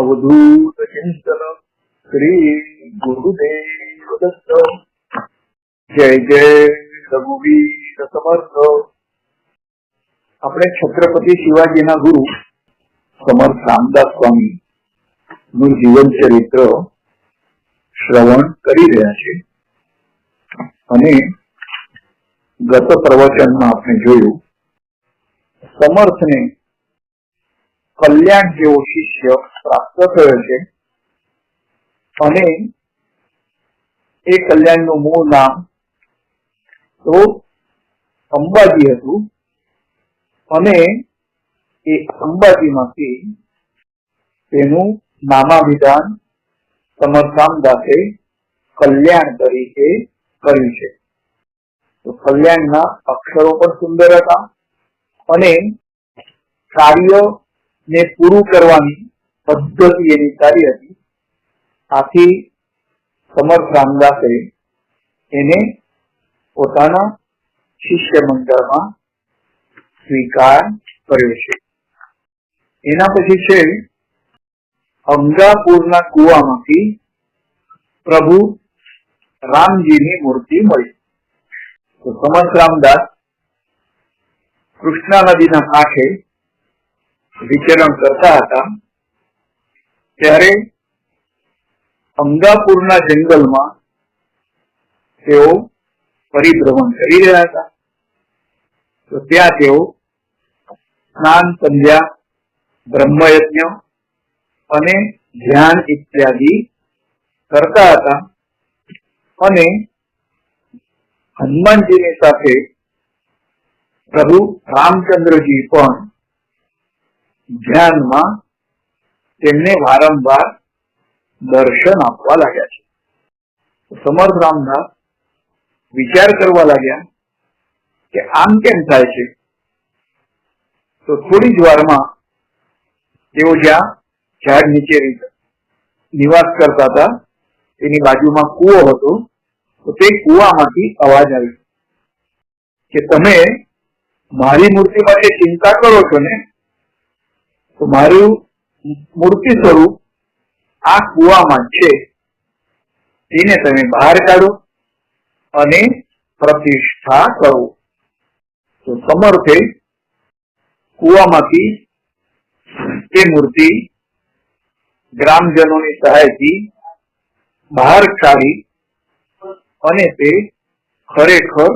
અવધૂત ચિંતન શ્રી ગુરુદેવ દત્ત જય જય રઘુવીર સમર્થ આપણે છત્રપતિ શિવાજીના ગુરુ સમર્થ રામદાસ સ્વામી નું જીવન ચરિત્ર શ્રવણ કરી રહ્યા છે. અને ગત પ્રવચનમાં આપણે જોયું, સમર્થને કલ્યાણ જેવો શિષ્ય પ્રાપ્ત થયો છે અને એ કલ્યાણનું મૂળ નામ તો અંબાજી હતું અને એ અંબાજીમાંથી તેનું નામાભિધાન સમરકામ દાસે કલ્યાણ તરીકે કર્યું છે તો કલ્યાણના અક્ષરો પણ સુંદર હતા અને કાર્ય ને પૂરું કરવાની પદ્ધતિ એની સારી હતી. આથી સમર્થ રામદાસે એને પોતાના શિષ્ય મંડળમાં સ્વીકાર કર્યો છે. એના પછી છે અંગાપુરના કુવામાંથી પ્રભુ રામજીની મૂર્તિ મળી. તો સમર્થ રામદાસ કૃષ્ણા નદીના કાંઠે વિચરણ કરતા હતા. ત્યારે અંગાપુરના જંગલમાં તેઓ પરિભ્રમણ કરી રહ્યા હતા. તો ત્યાં તેઓ સ્નાન સંધ્યા, બ્રહ્મયજ્ઞ અને ધ્યાન ઇત્યાદિ કરતા હતા અને હનુમાનજીની સાથે પ્રભુ રામચંદ્રજી પણ ધ્યાનમાં તેમને વારંવાર દર્શન આપવા લાગ્યા છે. સમર્થ રામદાસ વિચાર કરવા લાગ્યા કે આમ કેમ થાય છે? તો થોડી જ વારમાં તેઓ જ્યાં ઝાડ નીચે નિવાસ કરતા હતા, તેની બાજુમાં કૂવો હતો, તો તે કૂવામાંથી અવાજ આવ્યો કે તમે મારી મૂર્તિ માટે ચિંતા કરો છો ને? તો મારું મૂર્તિ સ્વરૂપ આ કુવામાં છે. તેને તમે બહાર કાઢો અને પ્રતિષ્ઠા કરો. તો સમર્થે કુવામાંથી તે મૂર્તિ ગ્રામજનોની સહાયથી બહાર કાઢી અને તે ખરેખર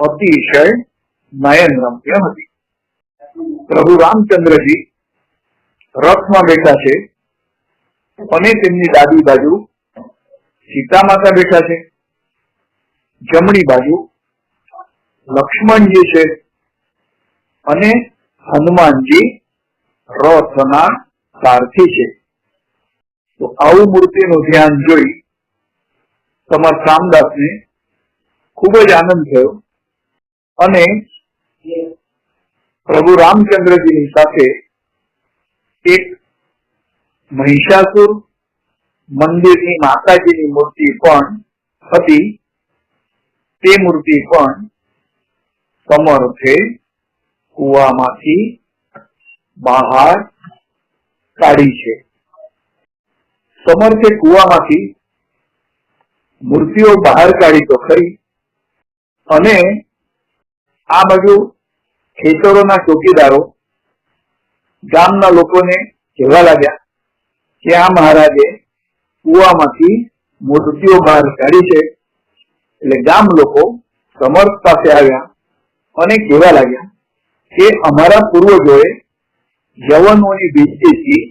અતિશય નયન રમ્ય હતી. પ્રભુ રામચંદ્રજી રથમાં બેઠા છે. અને તેમની ડાબી બાજુ સીતા માતા બેઠા છે. જમણી બાજુ લક્ષ્મણજી છે. અને હનુમાનજી રથના સારથી છે. તો આવું મૂર્તિનું ધ્યાન જોઈ સમર્થ રામદાસને ખૂબ જ આનંદ થયો. અને પ્રભુ રામચંદ્રજીની સાથે એક મહિષાસુર મંદિરની માતાજીની મૂર્તિ પણ હતી. તે મૂર્તિ પણ સમર્થે કુવામાંથી બહાર કાઢી છે. સમર્થે કુવામાંથી મૂર્તિઓ બહાર કાઢી તો ખરી. અને આ બાજુ ખેતરોના ચોકીદારો ગામના લોકોને કહેવા લાગ્યા કે આ મહારાજે કુવામાંથી મૂર્તિઓ બહાર કાઢી છે. એટલે ગામ લોકો સમર્થ પાસે આવ્યા અને કહેવા લાગ્યા કે અમારા પૂર્વજોએ યવનોની ભીતિથી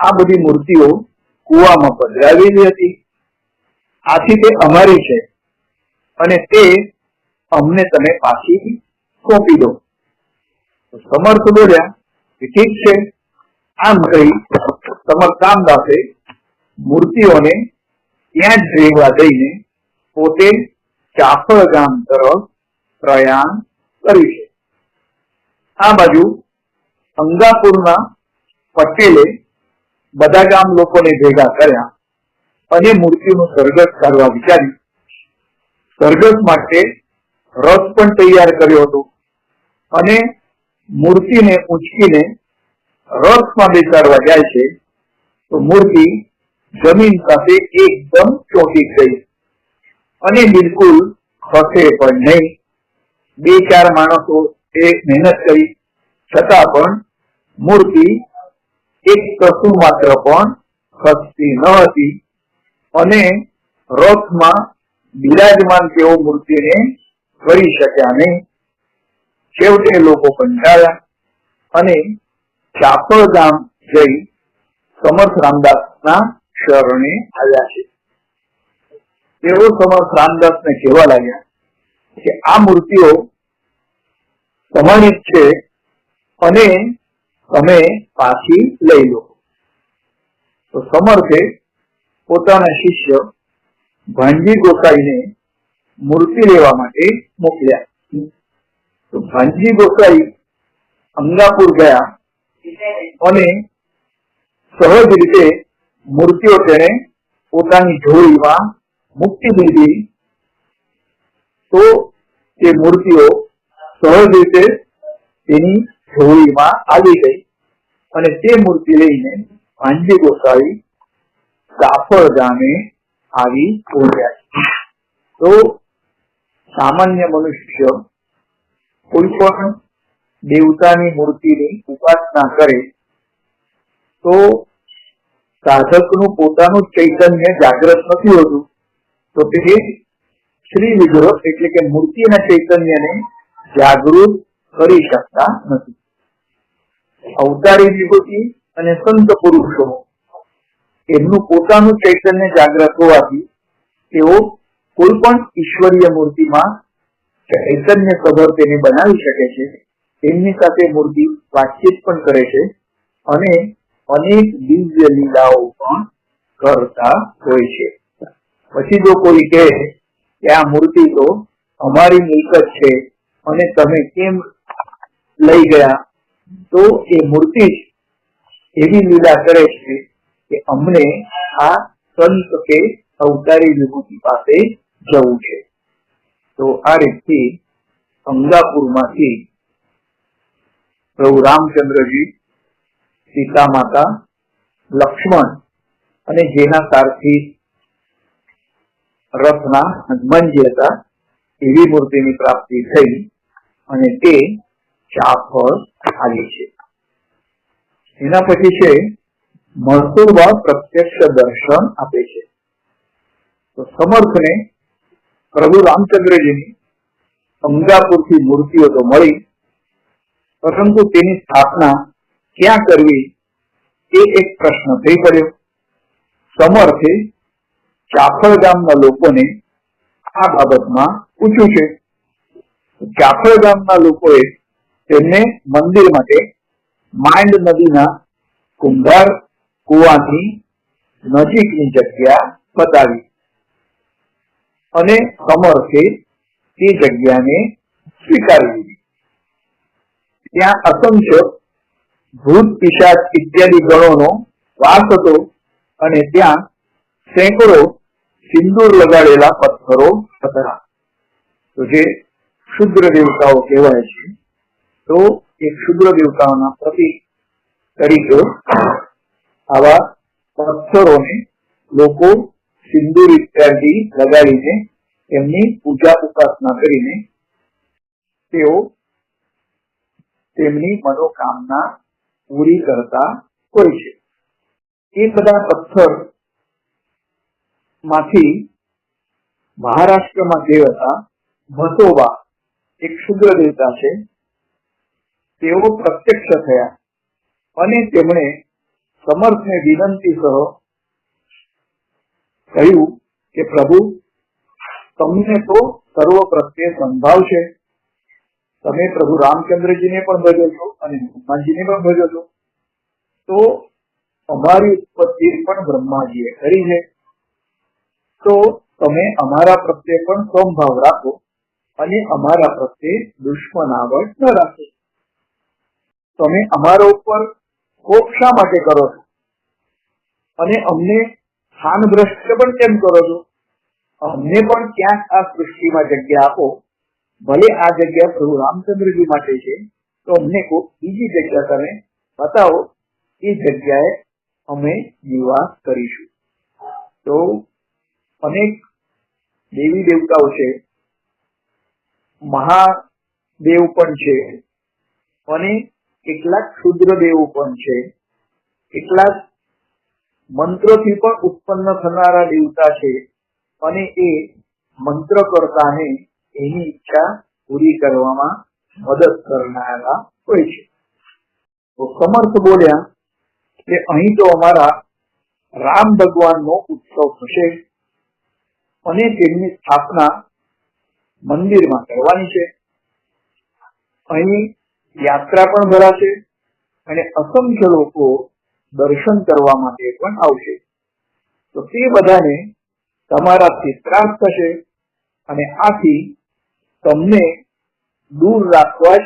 આ બધી મૂર્તિઓ કુવામાં પધરાવેલી હતી. આથી તે અમારી છે અને તે અમને તમે પાછી સોંપી દો. સમર્થ બોલ્યા ઠીક છે. આમ કહી સમર્થ રામદાસે મૂર્તિઓને ત્યાં જ રહેવા દઈને પોતે ચાફળ ગામ તરફ પ્રયાણ કર્યું છે. આ બાજુ અંગાપુરના પટેલે બધા ગામ લોકોને ભેગા કર્યા અને મૂર્તિનું સરઘસ કરવા વિચાર્યું. સરઘસ માટે રસ પણ તૈયાર કર્યો હતો અને મૂર્તિને ઉંચકીને રથમાં બેસાડવા જાય છે, તો મૂર્તિ જમીન સાથે એકદમ ચોંટી ગઈ. અને બિલકુલ ખસે પણ નહીં. બે ચાર માણસો એ મહેનત કરી, છતાં પણ મૂર્તિ એક કશું માત્ર પણ ખસતી ન હતી. અને રથમાં બિરાજમાન તેઓ મૂર્તિને કરી શક્યા નહીં. છેવટે લોકો કંટાળ્યા અને ચાપળ ગામ જઈ સમર્થ રામદાસના શરણે આવ્યા છે. તેઓ સમર્થ રામદાસને કહેવા લાગ્યા કે આ મૂર્તિઓ તમારી છે અને તમે પાછી લઈ લો. તો સમર્થે પોતાના શિષ્ય ભાંજી ગોસાઈને મૂર્તિ લેવા માટે મોકલ્યા. તો ભાનજી ગોસાઈ અંગાપુર ગયા અને સહજ રીતે મૂર્તિઓ તેને પોતાની ઢોળીમાં મુક્તિ દીધી તો તે મૂર્તિઓ સહજ રીતે તેની ઢોળીમાં આવી ગઈ અને તે મૂર્તિ લઈને ભાંજી ગોસાઈ સાફળ ગામે આવી પહોંચ્યા તો સામાન્ય મનુષ્ય કોઈ પણ દેવતાની મૂર્તિની ઉપાસના કરે, તો સાધકનું પોતાનું ચૈતન્ય જાગ્રત નથી હોતું. તો તે શ્રી વિગ્રહ એટલે કે મૂર્તિના ચૈતન્યને જાગૃત કરી શકતા નથી. અવતારી વિભૂતિ અને સંત પુરુષો, એમનું પોતાનું ચૈતન્ય જાગ્રત હોવાથી તેઓ કોઈ પણ ઈશ્વરીય મૂર્તિમાં ચૈતન્ય સભર તેને બનાવી શકે છે, તેમની સાથે મૂર્તિ વાતચીત પણ કરે છે અને અનેક દિવ્ય લીલાઓ પણ કરતા હોય છે. પછી જો કોઈ કહે કે આ મૂર્તિ તો અમારી મિલકત છે અને તમે કેમ લઈ ગયા, તો એ મૂર્તિ જ એવી લીલા કરે છે કે અમને આ સંત કે અવતારી વિભૂતિ પાસે જવું છે. તો આ રીતથી અંગાપુરમાંથી પ્રભુ રામચંદ્રજી સીતા માતા લક્ષ્મણ અને જેના સારથી રથના હનુમાનજી હતા, એવી મૂર્તિની પ્રાપ્તિ થઈ અને તે ચાફળ આવી છે. એના પછી છે મહસુરવા પ્રત્યક્ષ દર્શન આપે છે. તો સમર્થને પ્રભુ રામચંદ્રજીની અંગાપુરથી મૂર્તિઓ તો મળી, પરંતુ તેની સ્થાપના ક્યાં કરવી એ એક પ્રશ્ન થઈ પડ્યો. સમર્થે ચાફળ ગામના લોકોને આ બાબતમાં પૂછ્યું છે. ચાફળ ગામના લોકોએ તેમને મંદિર માટે માંડ નદીના કુંભાર કુવાની નજીકની જગ્યા બતાવી. અને સમર્થે તે જગ્યાને સ્વીકારી લીધી ત્યાં અસંખ્ય ભૂત, પિશાચ ઇત્યાદિ ગણોનો વાસ હતો અને ત્યાં સેંકડો સિંદૂર લગાડેલા પથ્થરો હતા. તો જે શુદ્ર દેવતાઓ કહેવાય છે, તો એ ક્ષુદ્ર દેવતાઓના પ્રતિક તરીકે આવા પથ્થરોને લોકો સિંદૂર ઇત્યાદિ લગાડીને એમની પૂજા ઉપાસના કરીને તેઓ તેમની મનોકામના પૂરી કરતા હોય છે. એ બધા પથ્થરમાંથી મહારાષ્ટ્રમાં જે હતા મસોબા એક ક્ષુદ્ર દેવતા છે, તેઓ પ્રત્યક્ષ થયા અને તેમણે સમર્થને વિનંતી સહ કહ્યું કે પ્રભુ, તમને તો સર્વ પ્રત્યે સંભાવ છે. તમે પ્રભુ રામચંદ્રજીને પણ ભજો છો અને હનુમાનજીને પણ ભજો છો. તો અમારી ઉત્પત્તિ પણ બ્રહ્માજીએ કરી છે. તો તમે અમારા પ્રત્યે પણ સમભાવ રાખો અને અમારા પ્રત્યે દુશ્મનાવટ ન રાખો. તમે અમારા ઉપર કોપ શા માટે કરો છો? અને અમને સ્થાન ભ્રષ્ટ પણ કેમ કરો છો? અમને પણ ક્યાંક આ સૃષ્ટિમાં જગ્યા આપો. ભલે આ જગ્યા પ્રભુ રામચંદ્રજી માટે છે, તો અમને કોઈ બીજી જગ્યા તમે બતાવો. એ જગ્યાએ અમે નિવાસ કરીશું. તો અનેક દેવી દેવતાઓ છે, મહાદેવ પણ છે, અને કેટલાક ક્ષુદ્ર દેવો પણ છે, કેટલાક મંત્રથી પણ ઉત્પન્ન થનારા દેવતા છે અને એ મંત્ર કરતાને એની ઈચ્છા પૂરી કરવામાં મદદ કરનારા હોય છે. તો સમર્થ બોલ્યા કે અહીં તો અમારા રામ ભગવાનનો ઉત્સવ થશે અને તેમની સ્થાપના મંદિરમાં કરવાની છે. અહીં યાત્રા પણ ભરાશે અને અસંખ્ય લોકો દર્શન કરવા માટે પણ આવશે. તો તે બધાને તમારાથી ત્રાસ થશે અને આથી તમને દૂર રાખવા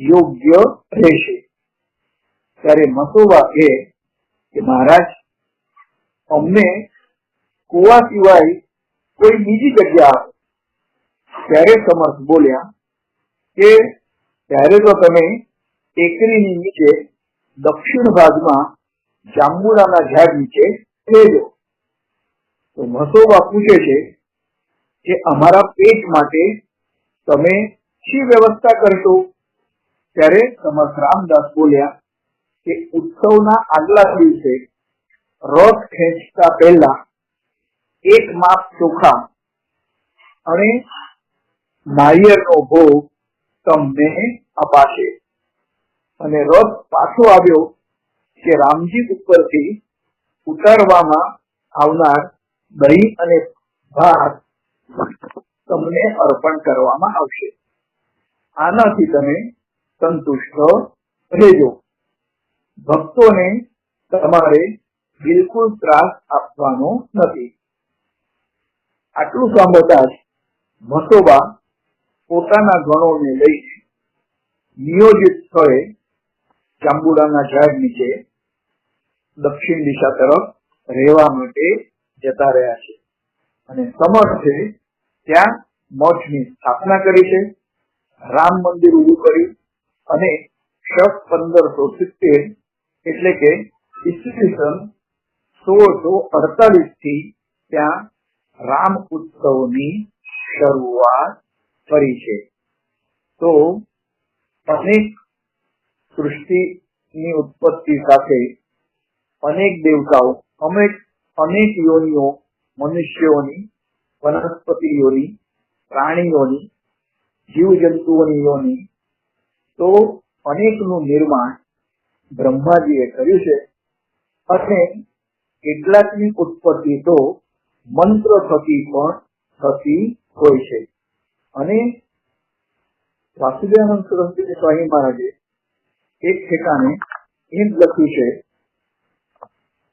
યોગ્ય રહેશે. ત્યારે મસોબા કહે કે મહારાજ, અમને કુવા સિવાય કોઈ બીજી જગ્યા ત્યારે સમર્થ બોલ્યા કે ત્યારે તો તમે એકરીની નીચે દક્ષિણ ભાગમાં જાંબુડાના ઝાડ નીચે લેજો તો મસોબા પૂછે છે કે અમારા પેટ માટે તમે શી વ્યવસ્થા કરશો? ત્યારે સમર્થ રામદાસ બોલ્યા કે ઉત્સવના આગલા દિવસે રથ ખેંચતા પહેલા એક માપ ચોખા અને નારિયેળનો ભોગ તમને અપાશે. અને રથ પાછો આવ્યો કે રામજી ઉપરથી ઉતારવામાં આવનાર દહીં અને ભાત તમને અર્પણ કરવામાં આવશે. આનાથી તમે સંતુષ્ટ રહેજો. ભક્તોને તમારે બિલકુલ ત્રાસ આપવાનો નથી. આટલું સાંભળતા જ મસોબા પોતાના ગણોને લઈને નિયોજિત સ્થળે ચાંબુડાના ઝાડ નીચે દક્ષિણ દિશા તરફ રહેવા માટે જતા રહ્યા છે. અને સમર્થે ત્યાં મઠની સ્થાપના કરી છે, રામ મંદિર ઉભું કર્યું અને શક પંદરસો સિત્તેર એટલે કે ઈસવીસન સોળસો અડતાલીસથી ત્યાં રામ ઉત્સવની શરૂઆત કરી છે. તો અનેક સૃષ્ટિની ઉત્પત્તિ સાથે અનેક દેવતાઓ અનેક અનેક યોનિઓ, મનુષ્યોની, વનસ્પતિઓની, પ્રાણીઓની, જીવજંતુઓની યોની. તો અનેકનું નિર્માણ બ્રહ્માજીએ કર્યું છે અને કેટલાકની ઉત્પત્તિ તો મંત્ર થકી પણ થતી હોય છે. અને વાસુદેવાનંદ સરસ્વતી મહારાજે એક ઠેકાણે એમ લખ્યું છે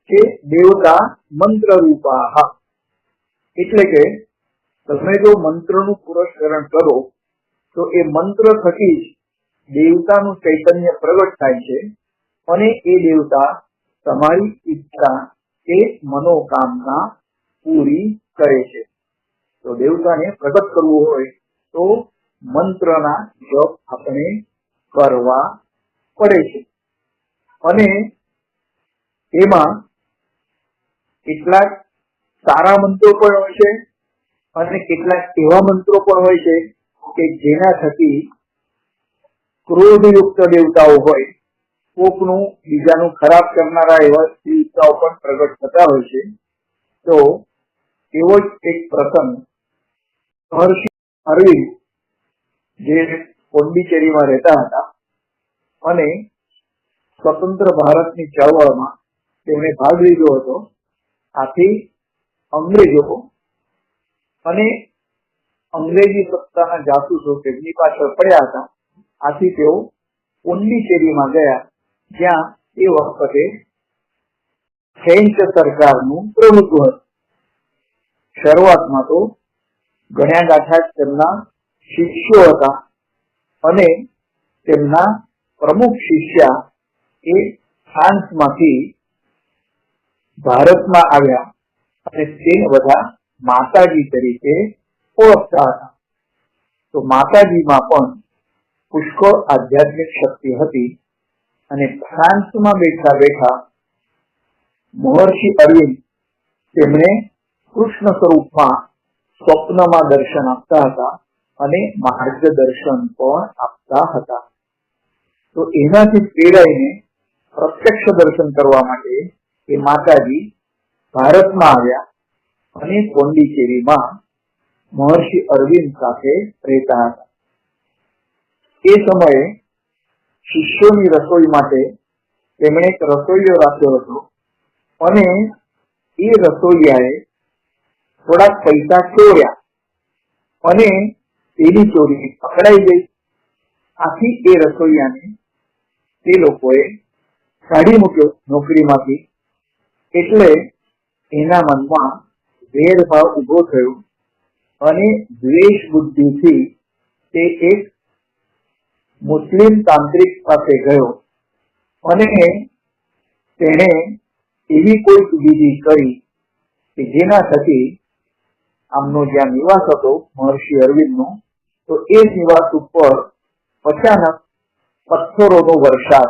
કે દેવતા મંત્ર રૂપા એટલે કે તમે જો મંત્રનું પુરસ્કરણ કરો, તો એ મંત્ર થકી જ દેવતાનું ચૈતન્ય પ્રગટ થાય છે અને એ દેવતા તમારી ઈચ્છા કે મનોકામના પૂરી કરે છે. તો દેવતાને પ્રગટ કરવું હોય, તો મંત્રના જપ આપણે કરવા પડે છે. અને એમાં કેટલાક સારા મંત્રો પણ હોય છે અને કેટલાક એવા મંત્રો પણ હોય છે કે જેના થકી ક્રોધયુક્ત દેવતાઓ હોય, કોકનું બીજાનું ખરાબ કરનારા એવા દેવતાઓ પણ પ્રગટ થતા હોય છે. તો એવો જ એક પ્રસંગ મહર્ષિ અરવિંદ જે પોંડિચેરીમાં રહેતા હતા અને સ્વતંત્ર ભારતની ચળવળમાં તેમણે ભાગ લીધો હતો. આથી અંગ્રેજો અને અંગ્રેજી સત્તાના જાસૂસો તેમની પાછળ પડ્યા હતા. આથી તેઓ પોંડિચેરીમાં ગયા, જ્યાં એ વખતે ફ્રેન્ચ સરકારનું પ્રભુત્વ હતું. શરૂઆતમાં તો ગણ્યા ગાંઠા તેમના શિષ્યો હતા અને તેમના પ્રમુખ શિષ્યા એ ફ્રાન્સમાંથી ભારતમાં આવ્યા અને તેને બધા માતાજી તરીકે ઓળખતા હતા. તો માતાજીમાં પણ પુષ્કળ આધ્યાત્મિક શક્તિ હતી અને ફ્રાન્સમાં બેઠા બેઠા મહર્ષિ અરવિંદ તેમણે કૃષ્ણ સ્વરૂપમાં સ્વપ્નમાં દર્શન આપતા હતા અને માર્ગદર્શન પણ આપતા હતા. તો એનાથી પ્રેરાઈને પ્રત્યક્ષ દર્શન કરવા માટે એ માતાજી ભારતમાં આવ્યા અને પોંડિચેરીમાં મહર્ષિ અરવિંદ સાથે રહેતા હતા. એ સમયે શિષ્યોની રસોઈ માટે તેમણે એક રસોઈયો રાખ્યો હતો અને એ રસોઈયાએ થોડાક પૈસા ચોર્યા અને તેની ચોરી પકડાઈ ગઈ. આથી એ રસોઈયાને તે લોકોએ કાઢી મૂક્યો નોકરીમાંથી એટલે એના મનમાં વેરભાવ ઊભો થયો અને દ્વેષ બુદ્ધિથી તે એક મુસ્લિમ તાંત્રિક પાસે ગયો અને તેણે એવી કોઈક વિધિ કરી કે જેના થકી આમનો જ્યાં નિવાસ હતો, મહર્ષિ અરવિંદનો, તો એ નિવાસ ઉપર અચાનક પથ્થરોનો વરસાદ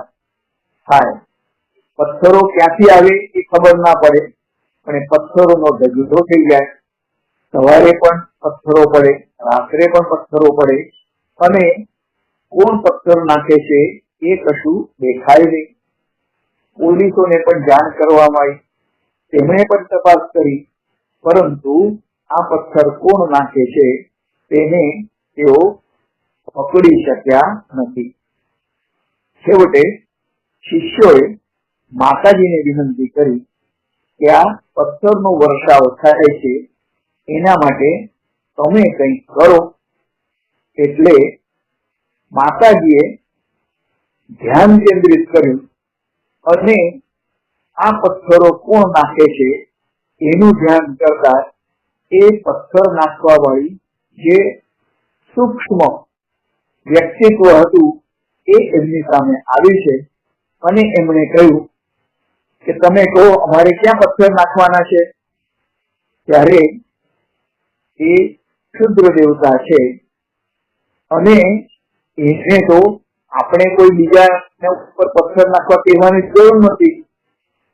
થાય. પથ્થરો ક્યાંથી આવે એ ખબર ના પડે, પણ એ પથ્થરોનો ઢગલો થઈ જાય. સવારે પણ પથ્થરો પડે, રાત્રે પણ પથ્થરો પડે, અને કોણ પથ્થર નાખે છે એ કશું દેખાય નહીં. પોલીસોને પણ જાણ કરવામાં આવી. તેમણે પણ તપાસ કરી, પરંતુ આ પથ્થર કોણ નાખે છે તેને તેઓ પકડી શક્યા નથી. છેવટે શિષ્યોએ માતાજીને વિનંતી કરી કે આ પથ્થરનો વર્ષાવ થાય છે, એના માટે તમે કંઈક કરો. એટલે માતાજીએ ધ્યાન કેન્દ્રિત કર્યું અને આ પથ્થરો કોણ નાખે છે એનું ધ્યાન કરતા એ પથ્થર નાખવા વાળી જે સૂક્ષ્મ વ્યક્તિત્વ હતું એ એમની સામે આવ્યું છે અને એમણે કહ્યું કે તમે કહો, અમારે ક્યાં પથ્થર નાખવાના છે? ત્યારે એ ક્ષુદ્ર દેવતા છે. અને એને તો આપણે કોઈ બીજા ઉપર પથ્થર નાખવા કહેવાની જરૂર નથી.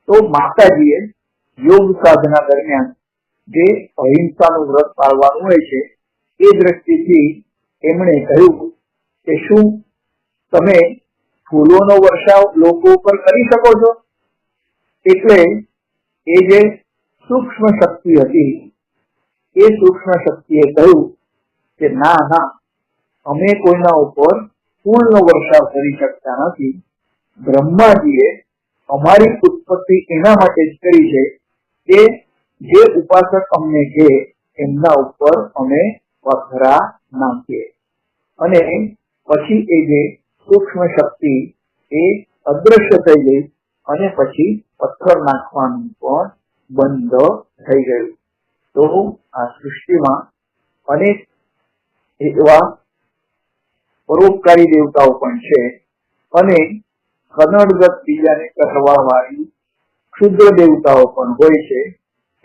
તો માતાજીએ યોગ સાધના દરમિયાન જે અહિંસાનું વ્રત પાળવાનું હોય છે, એ દ્રષ્ટિથી એમણે કહ્યું કે શું તમે ફૂલોનો વર્ષાવ લોકો ઉપર કરી શકો છો? એટલે એ જે સૂક્ષ્મ શક્તિ હતી, એ સૂક્ષ્મ શક્તિએ કહ્યું કે ના ના, અમે કોઈના ઉપર ફૂલનો વર્ષાવ કરી શકતા નથી. બ્રહ્માજીએ અમારી ઉત્પત્તિ એના માટે જ કરી છે કે જે ઉપાસક અમને કહે, એમના ઉપર અમે પથરા નાખીએ. અને પછી એ જે સૂક્ષ્મ શક્તિ એ અદ્રશ્ય થઈ ગઈ અને પછી પથ્થર નાખવાનું પણ બંધ થઈ ગયું. તો આ સૃષ્ટિમાં અનેક એવા પરોપકારી દેવતાઓ પણ છે અને કનડગત બીજાને કરવા વાળી ક્ષુદ્ર દેવતાઓ પણ હોય છે.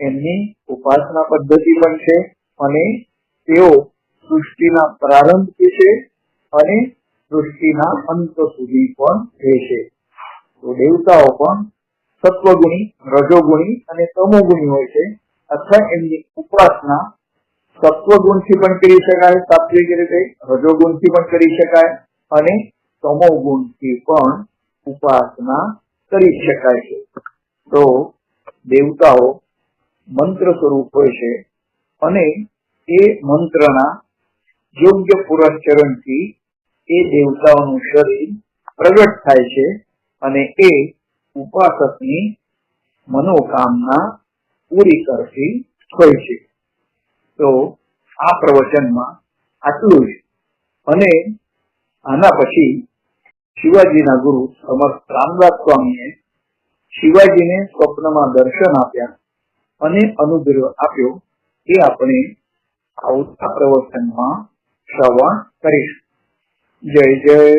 એમની ઉપાસના પદ્ધતિ પણ છે અને તેઓ સૃષ્ટિના પ્રારંભથી છે અને સૃષ્ટિના અંત સુધી પણ રહેશે તો દેવતાઓ પણ સત્વગુણી, રજોગુણી અને તમોગુણી હોય છે. અથવા એમની ઉપાસના સત્વગુણથી પણ કરી શકાય, સાત્વિક રીતે રજોગુણથી પણ કરી શકાય અને તમોગુણથી પણ ઉપાસના કરી શકાય છે. તો દેવતાઓ મંત્ર સ્વરૂપ હોય છે અને એ મંત્રના યોગ્ય પુરસ્ચરણથી એ દેવતાઓનું શરીર પ્રગટ થાય છે અને એ ઉપાસકની મનોકામના પૂરી કરતી હોય છે. તો આ પ્રવચનમાં આટલું જ. અને આના પછી શિવાજીના ગુરુ સમર્થ રામદાસ સ્વામીએ શિવાજીને સ્વપ્નમાં દર્શન આપ્યા અને અનુગ્રહ આપ્યો એ આપણે આવતા પ્રવચનમાં શ્રવણ કરીશું. જય જય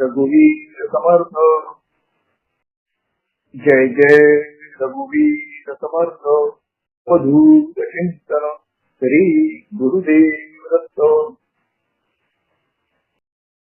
રઘુવીર સમર્થ. જય જય રઘુવીર સમર્થ વધુ ચિંતન શ્રી ગુરુદેવ દત્ત.